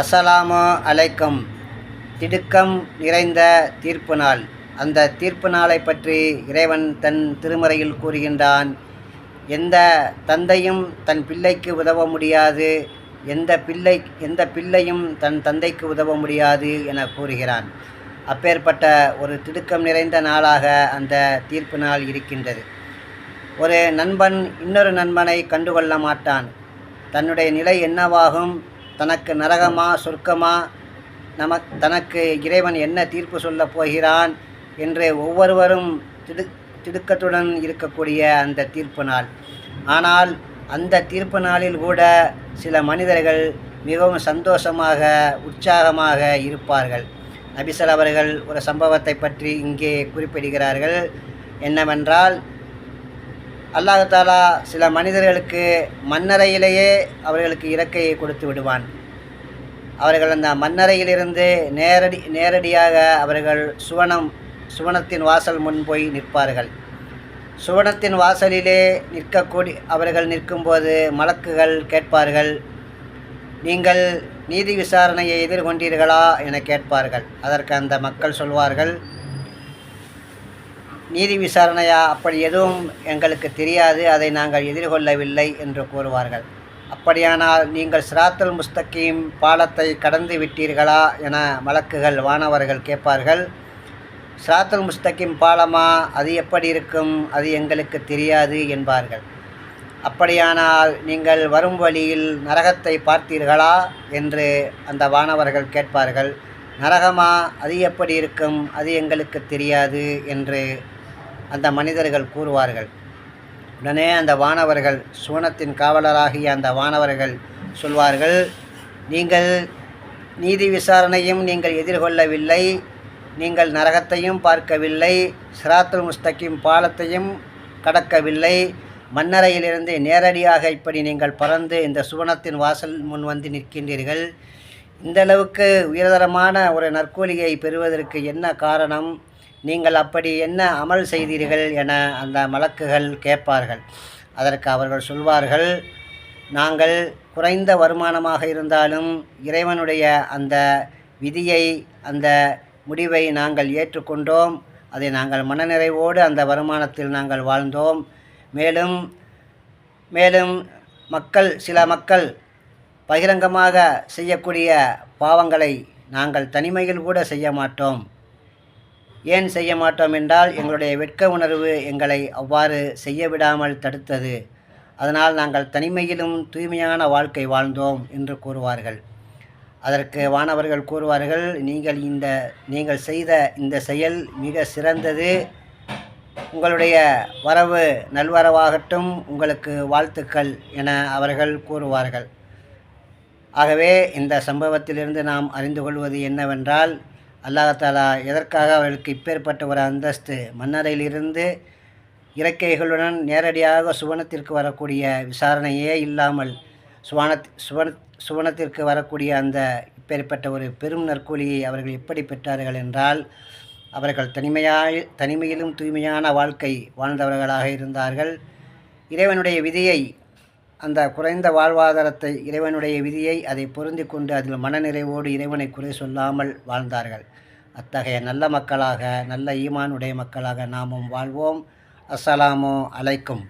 அஸ்ஸலாமு அலைக்கும். திடுக்கம் நிறைந்த தீர்ப்பு நாள். அந்த தீர்ப்பு நாளை பற்றி இறைவன் தன் திருமறையில் கூறுகின்றான். எந்த தந்தையும் தன் பிள்ளைக்கு உதவ முடியாது. எந்த பிள்ளை எந்த பிள்ளையும் தன் தந்தைக்கு உதவ முடியாது என கூறுகிறான். அப்பேற்பட்ட ஒரு திடுக்கம் நிறைந்த நாளாக அந்த தீர்ப்பு நாள் இருக்கின்றது. ஒரு நண்பன் இன்னொரு நண்பனை கண்டுகொள்ள மாட்டான். தன்னுடைய நிலை என்னவாகும்? தனக்கு நரகமா சொர்க்கமா? நம தனக்கு இறைவன் என்ன தீர்ப்பு சொல்லப் போகிறான் என்று ஒவ்வொருவரும் திடு திடுக்கத்துடன் இருக்கக்கூடிய அந்த தீர்ப்பு நாள். ஆனால் அந்த தீர்ப்பு நாளில் கூட சில மனிதர்கள் மிகவும் சந்தோஷமாக உற்சாகமாக இருப்பார்கள். நபிசல் அவர்கள் ஒரு சம்பவத்தை பற்றி இங்கே குறிப்பிடுகிறார்கள். என்னவென்றால் அல்லாஹாலா சில மனிதர்களுக்கு மன்னறையிலேயே அவர்களுக்கு இறக்கையை கொடுத்து விடுவான். அவர்கள் அந்த மன்னறையிலிருந்து நேரடி நேரடியாக அவர்கள் சுவனம் சுவனத்தின் வாசல் முன் போய் நிற்பார்கள். சுவனத்தின் வாசலிலே நிற்கக்கூடி அவர்கள் நிற்கும்போது மலக்குகள் கேட்பார்கள் நீங்கள் நீதி விசாரணையை எதிர்கொண்டீர்களா? என கேட்பார்கள். அதற்கு அந்த மக்கள் சொல்வார்கள் நீதி விசாரணையா? அப்படி எதுவும் எங்களுக்கு தெரியாது. அதை நாங்கள் எதிர்கொள்ளவில்லை என்று கூறுவார்கள். அப்படியானால் நீங்கள் சிராத்துல் முஸ்தகீம் பாலத்தை கடந்து விட்டீர்களா என வழக்குகள் வானவர்கள் கேட்பார்கள். சிராத்தல் முஸ்தகிம் பாலமா? அது எப்படி இருக்கும்? அது எங்களுக்கு தெரியாது என்பார்கள். அப்படியானால் நீங்கள் வரும் வழியில் நரகத்தை பார்த்தீர்களா? என்று அந்த வானவர்கள் கேட்பார்கள். நரகமா? அது எப்படி இருக்கும்? அது எங்களுக்கு தெரியாது என்று அந்த மனிதர்கள் கூறுவார்கள். உடனே அந்த வானவர்கள் சுவனத்தின் காவலராகிய அந்த வானவர்கள் சொல்வார்கள் நீங்கள் நீதி விசாரணையும் நீங்கள் எதிர்கொள்ளவில்லை நீங்கள் நரகத்தையும் பார்க்கவில்லை சிராத்துல் முஸ்தகிம் பாலத்தையும் கடக்கவில்லை மன்னரையிலிருந்து நேரடியாக இப்படி நீங்கள் பறந்து இந்த சுவனத்தின் வாசல் முன் வந்து நிற்கின்றீர்கள். இந்தளவுக்கு உயர்தரமான ஒரு நற்கூலியை பெறுவதற்கு என்ன காரணம்? நீங்கள் அப்படி என்ன அமல் செய்தீர்கள் என அந்த மலக்குகள் கேட்பார்கள். அதற்கு அவர்கள் சொல்வார்கள் நாங்கள் குறைந்த வருமானமாக இருந்தாலும் இறைவனுடைய அந்த விதியை அந்த முடிவை நாங்கள் ஏற்றுக்கொண்டோம். அதை நாங்கள் மனநிறைவோடு அந்த வருமானத்தில் நாங்கள் வாழ்ந்தோம். மேலும் மேலும் மக்கள் சில மக்கள் பகிரங்கமாக செய்யக்கூடிய பாவங்களை நாங்கள் தனிமையில் கூட செய்ய மாட்டோம். ஏன் செய்ய மாட்டோம் என்றால் எங்களுடைய வெட்க உணர்வு எங்களை அவ்வாறு செய்ய விடாமல் தடுத்தது. அதனால் நாங்கள் தனிமையிலும் தூய்மையான வாழ்க்கை வாழ்ந்தோம் என்று கூறுவார்கள். அதற்கு வானவர்கள் கூறுவார்கள் நீங்கள் இந்த நீங்கள் செய்த இந்த செயல் மிக சிறந்தது. உங்களுடைய வரவு நல்வரவாகட்டும் உங்களுக்கு வாழ்த்துக்கள் என அவர்கள் கூறுவார்கள். ஆகவே இந்த சம்பவத்திலிருந்து நாம் அறிந்து கொள்வது என்னவென்றால் அல்லாஹாலா எதற்காக அவர்களுக்கு இப்பேற்பட்ட ஒரு அந்தஸ்து? மன்னரையிலிருந்து இறக்கைகளுடன் நேரடியாக சுவனத்திற்கு வரக்கூடிய விசாரணையே இல்லாமல் சுவனத் சுவன சுவனத்திற்கு வரக்கூடிய அந்த இப்பேற்பட்ட ஒரு பெரும் நற்கூலியை அவர்கள் எப்படி பெற்றார்கள் என்றால் அவர்கள் தனிமையாய் தனிமையிலும் தூய்மையான வாழ்க்கை வாழ்ந்தவர்களாக இருந்தார்கள். இறைவனுடைய விதியை அந்த குறைந்த வாழ்வாதாரத்தை இறைவனுடைய விதியை அதை பொருந்தி கொண்டு அதில் மனநிறைவோடு இறைவனை குறை சொல்லாமல் வாழ்ந்தார்கள். அத்தகைய நல்ல மக்களாக நல்ல ஈமானுடைய மக்களாக நாமும் வாழ்வோம். அஸ்ஸலாமு அலைக்கும்.